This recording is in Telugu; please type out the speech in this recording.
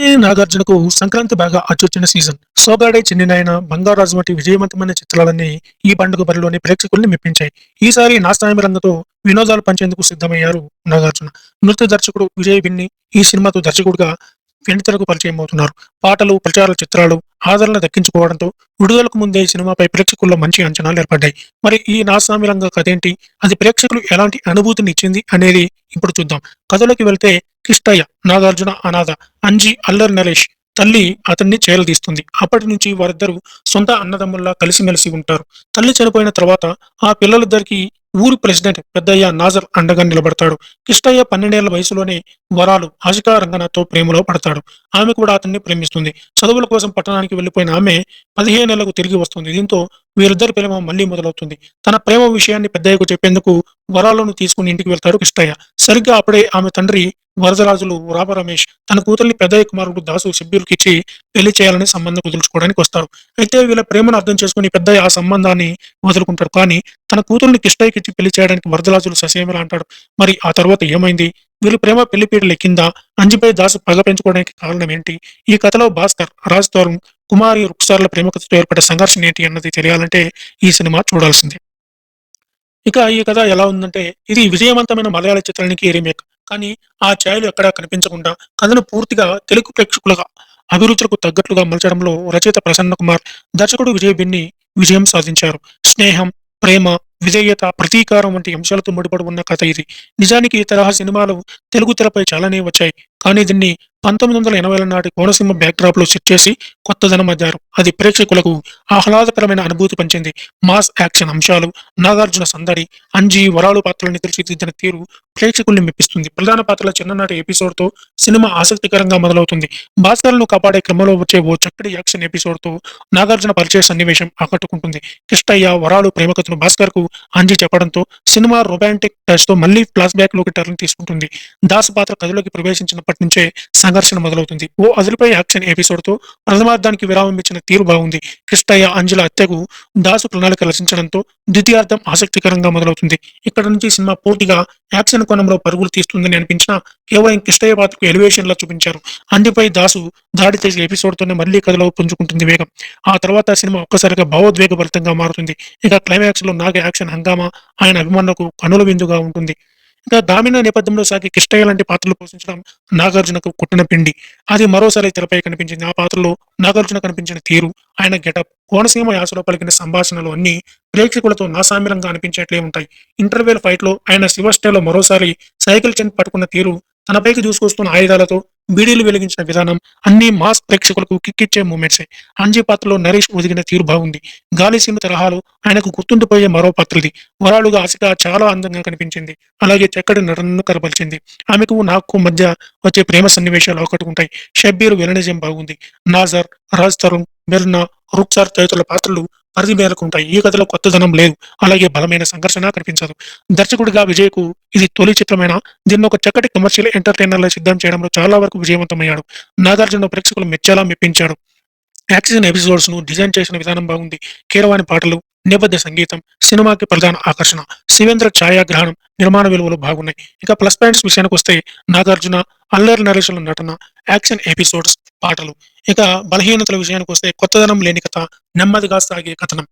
నాగార్జునకు సంక్రాంతి బాగా అచ్చొచ్చిన సీజన్. సోగాడే చెన్నినాయన బంగారాజు వంటి విజయవంతమైన చిత్రాలన్నీ ఈ పండుగ బరిలోని ప్రేక్షకుల్ని మెప్పించాయి. ఈసారి నాస్తాయమ రంగంతో వినోదాలు పంచేందుకు సిద్ధమయ్యారు నాగార్జున. నృత్య దర్శకుడు విజయ్ బిన్ని ఈ సినిమాతో దర్శకుడిగా వెండితెరకు పరిచయం అవుతున్నారు. పాటలు ప్రచార చిత్రాలు ఆదరణ దక్కించుకోవడంతో విడుదలకు ముందే ఈ సినిమాపై ప్రేక్షకుల్లో మంచి అంచనాలు ఏర్పడ్డాయి. మరి ఈ నాస్వామి రంగ కథ ఏంటి? అది ప్రేక్షకులు ఎలాంటి అనుభూతిని ఇచ్చింది అనేది ఇప్పుడు చూద్దాం. కథలోకి వెళ్తే కిష్టయ్య నాగార్జున అనాథ అంజి అల్లరి నరేష్ తల్లి అతన్ని చేరదీస్తుంది. అప్పటి నుంచి వారిద్దరూ సొంత అన్నదమ్ముల్లా కలిసిమెలిసి ఉంటారు. తల్లి చనిపోయిన తర్వాత ఆ పిల్లలిద్దరికి ఊరి ప్రెసిడెంట్ పెద్దయ్య నాజర్ అండగా నిలబడతాడు. కిష్టయ్య పన్నెండేళ్ళ వయసులోనే వరాలు ఆశికా రంగనాథ్తో ప్రేమలో పడతాడు. ఆమె కూడా అతన్ని ప్రేమిస్తుంది. చదువుల కోసం పట్టణానికి వెళ్ళిపోయిన ఆమె పదిహేను నెలలకు తిరిగి వస్తుంది. దీంతో వీరిద్దరి ప్రేమ మళ్ళీ మొదలవుతుంది. తన ప్రేమ విషయాన్ని పెద్దయ్యకు చెప్పేందుకు వరాలను తీసుకుని ఇంటికి వెళ్తాడు కిష్టయ్య. సరిగ్గా అప్పుడే ఆమె తండ్రి వరదరాజులు రామ రమేష్ తన కూతుర్ని పెద్దయ్య కుమారుడు దాసు సిబ్బిరికి ఇచ్చి పెళ్ళి చేయాలని సంబంధం కుదుర్చుకోవడానికి వస్తారు. అయితే వీళ్ళ ప్రేమను అర్థం చేసుకుని పెద్దయ్య ఆ సంబంధాన్ని వదులుకుంటారు కానీ తన కూతుర్ని కిష్టయ్యకి ఇచ్చి పెళ్ళి చేయడానికి వరదరాజులు ససేమిలా అంటాడు. మరి ఆ తర్వాత ఏమైంది? వీళ్ళు ప్రేమ పెళ్ళి పీటలు ఎక్కిందా అంజిపై దాసు పగ పెంచుకోవడానికి కారణం ఏంటి? ఈ కథలో భాస్కర్ రాజ్ తరుణ్ కుమారి రుక్సార్ల ప్రేమ కథతో ఏర్పడే సంఘర్షణ ఏంటి అన్నది తెలియాలంటే ఈ సినిమా చూడాల్సిందే. ఇక ఈ కథ ఎలా ఉందంటే ఇది విజయవంతమైన మలయాళ చిత్రానికి రీమేక్. కానీ ఆ ఛాయలు ఎక్కడా కనిపించకుండా కథను పూర్తిగా తెలుగు ప్రేక్షకులుగా అభిరుచులకు తగ్గట్లుగా మలచడంలో రచయిత ప్రసన్న కుమార్ దర్శకుడు విజయ్ బిన్ని విజయం సాధించారు. స్నేహం ప్రేమ విధేయత ప్రతీకారం వంటి అంశాలతో ముడిపడి ఉన్న కథ ఇది. నిజానికి ఈ తరహా సినిమాలు తెలుగు తెరపై చాలానే వచ్చాయి. కానీ దీన్ని పంతొమ్మిది వందల ఎనభైల నాటి కోనసీమ బ్యాక్డ్రాప్లో సెట్ చేసి కొత్తదనం అద్దారు. అది ప్రేక్షకులకు ఆహ్లాదకరమైన అనుభూతి పంచింది. మాస్ యాక్షన్ అంశాలు నాగార్జున సందడి అంజి వరాలు పాత్రలను తీర్చిదిద్దిన తీరు ప్రేక్షకుల్ని మెప్పిస్తుంది. ప్రధాన పాత్రల చిన్ననాటి ఎపిసోడ్తో సినిమా ఆసక్తికరంగా మొదలవుతుంది. భాస్కర్ను కాపాడే క్రమంలో వచ్చే ఓ చక్కటి యాక్షన్ ఎపిసోడ్తో నాగార్జున పరిచయ సన్నివేశం ఆకట్టుకుంటుంది. కిష్టయ్య వరాలు ప్రేమకథను భాస్కర్కు అంజి చెప్పడంతో సినిమా రొమాంటిక్ టచ్తో మళ్ళీ ఫ్లాష్ బ్యాక్లోకి టర్న్ తీసుకుంటుంది. దాస్ పాత్ర కథలోకి ప్రవేశించినప్పటి నుంచే సంఘర్షణ మొదలవుతుంది. ఓ అదులపై యాక్షన్ ఎపిసోడ్తో ప్రథమార్థానికి విరామం ఇచ్చిన తీరు బాగుంది. కృష్ణయ్య అంజుల హత్యకు దాసు ప్రణాళిక రచించడంతో ద్వితీయార్థం ఆసక్తికరంగా మొదలవుతుంది. ఇక్కడ నుంచి సినిమా పూర్తిగా యాక్షన్ కోణంలో పరుగులు తీస్తుందని అనిపించినా కేవలం కృష్ణయ్య పాత్రకు ఎలివేషన్ లా చూపించారు. అందిపై దాసు దాడి చేసే ఎపిసోడ్ మళ్ళీ మళ్ళీ కథలో పుంజుకుంటుంది వేగం. ఆ తర్వాత సినిమా ఒక్కసారిగా భావోద్వేగభరితంగా మారుతుంది. ఇక క్లైమాక్స్లో నాగ యాక్షన్ హంగామా ఆయన అభిమానులకు కనుల విందుగా ఉంటుంది. ఇంకా దామిన నేపథ్యంలో సాగి కిష్టయ్య లాంటి పాత్రలు పోషించడం నాగార్జునకు కుట్టిన పిండి. అది మరోసారి తెరపై కనిపించింది. ఆ పాత్రలో నాగార్జున కనిపించిన తీరు ఆయన గెటప్ కోనసీమ యాసలో పలికిన సంభాషణలు అన్ని ప్రేక్షకులతో నాసామిలంగా అనిపించేట్లే ఉంటాయి. ఇంటర్వెల్ ఫైట్లో ఆయన శివ మరోసారి సైకిల్ చెంట్ పట్టుకున్న తీరు తనపైకి దూసుకొస్తున్న ఆయుధాలతో బీడీలు వెలిగించిన విధానం అన్ని మాస్ ప్రేక్షకులకు కిక్కిచ్చే మూమెంట్సే. అంజీ పాత్రలో నరేష్ ఒదిగిన తీరు బాగుంది. గాలి గాలిసీమ తరహాలో ఆయనకు గుర్తుండిపోయే మరో పాత్రది. వరాలుగా ఆశగా చాలా అందంగా కనిపించింది. అలాగే చక్కటి నటనను కనపరిచింది. ఆమెకు నాకు మధ్య వచ్చే ప్రేమ సన్నివేశాలు ఆకట్టుకుంటాయి షబ్బీర్ వెలనిజం బాగుంది. నాజర్ రాజ్ తరుణ్ మెర్నా రుక్సార్ తదితరుల పాత్రలు పరిధి మేరకు ఉంటాయి. ఈ కథలో కొత్తదనం లేదు అలాగే బలమైన సంఘర్షణ కనిపించదు. దర్శకుడిగా విజయ్కు ఇది తొలి చిత్రమైన. దీన్ని ఒక చక్కటి కమర్షియల్ ఎంటర్టైనర్లో సిద్ధం చేయడంలో చాలా వరకు విజయవంతమయ్యాడు. నాగార్జున ప్రేక్షకులు మెచ్చేలా మెప్పించాడు. యాక్సిజన్ ఎపిసోడ్స్ను డిజైన్ చేసిన విధానం బాగుంది. కీరవాణి పాటలు నేపథ్య సంగీతం సినిమాకి ప్రధాన ఆకర్షణ శివేంద్ర ఛాయాగ్రహణం నిర్మాణ విలువలు బాగున్నాయి. ఇక ప్లస్ పాయింట్స్ విషయానికి వస్తే నాగార్జున అల్లరి నరేషుల నటన యాక్షన్ ఎపిసోడ్స్ పాటలు. ఇక బలహీనతల విషయానికి వస్తే కొత్తదనం లేని కథ నెమ్మదిగా సాగే కథనం.